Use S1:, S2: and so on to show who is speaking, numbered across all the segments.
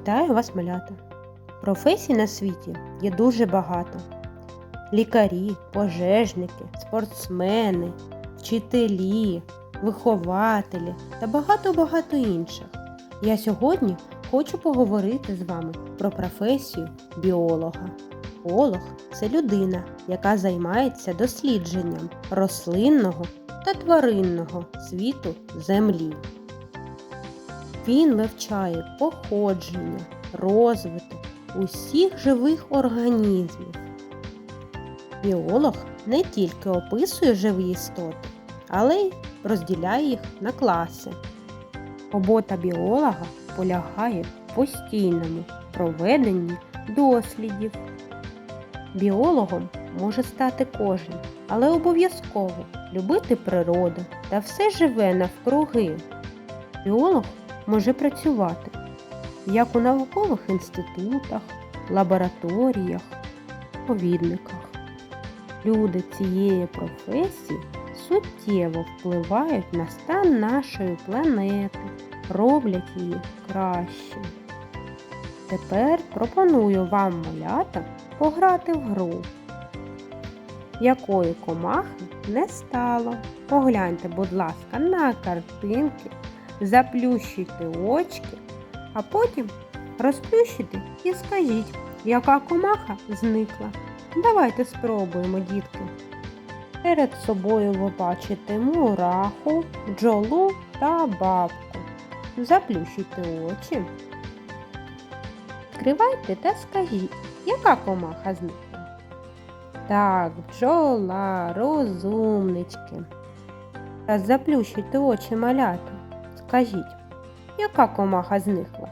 S1: Вітаю вас, малята! Професій на світі є дуже багато. Лікарі, пожежники, спортсмени, вчителі, вихователі та багато-багато інших. Я сьогодні хочу поговорити з вами про професію біолога. Біолог це людина, яка займається дослідженням рослинного та тваринного світу Землі. Він вивчає походження, розвиток усіх живих організмів. Біолог не тільки описує живі істоти, але й розділяє їх на класи. Робота біолога полягає в постійному проведенні дослідів. Біологом може стати кожен, але обов'язково любити природу та все живе навкруги. Біолог може працювати як у наукових інститутах, лабораторіях, повідниках. Люди цієї професії суттєво впливають на стан нашої планети, роблять її краще. Тепер пропоную вам малята пограти в гру. Якої комахи не стало. Погляньте, будь ласка, на картинки, заплющуйте очки, а потім розплющуйте і скажіть, яка комаха зникла. Давайте спробуємо, дітки. Перед собою ви бачите мураху, бджолу та бабку. Заплющуйте очі. Відкривайте та скажіть, яка комаха зникла. Так, бджола, розумнички. Та заплющуйте очі малята. Скажіть, яка комаха зникла?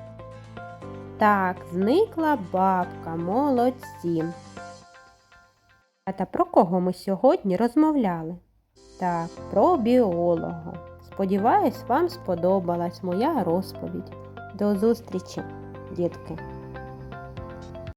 S1: Так, зникла бабка, молодці. А та про кого ми сьогодні розмовляли? Так, про біолога. Сподіваюсь, вам сподобалась моя розповідь. До зустрічі, дітки!